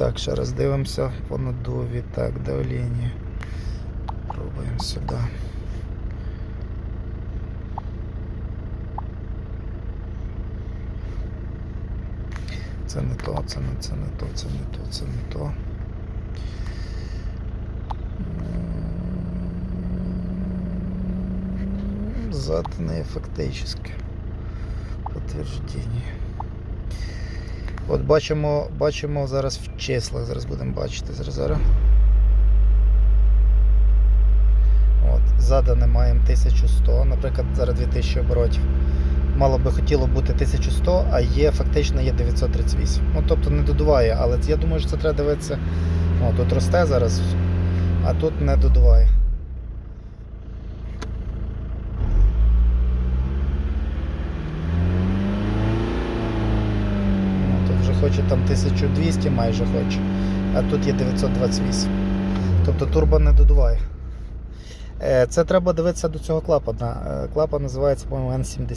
Так, ще раз дивимося по надуві. Так, давлення. Пробуємо сюди. Це не то, це не це не то, це не то, це не то. Заданные фактически. От бачимо, бачимо зараз в числах, зараз будемо бачити. Зараз, зараз. От, задане маємо 1100, наприклад, зараз 2000 оборотів. Мало би хотіло бути 1100, а є фактично є 938. Ну тобто не додуває, але я думаю, що це треба дивитися. О, тут росте зараз, а тут не додуває. Ну, Тут вже хоче там 1200 майже хоче, а тут є 928. Тобто турбо не додуває. Е, Це треба дивитися до цього клапана. Е, Клапан називається, по-моєму, N70.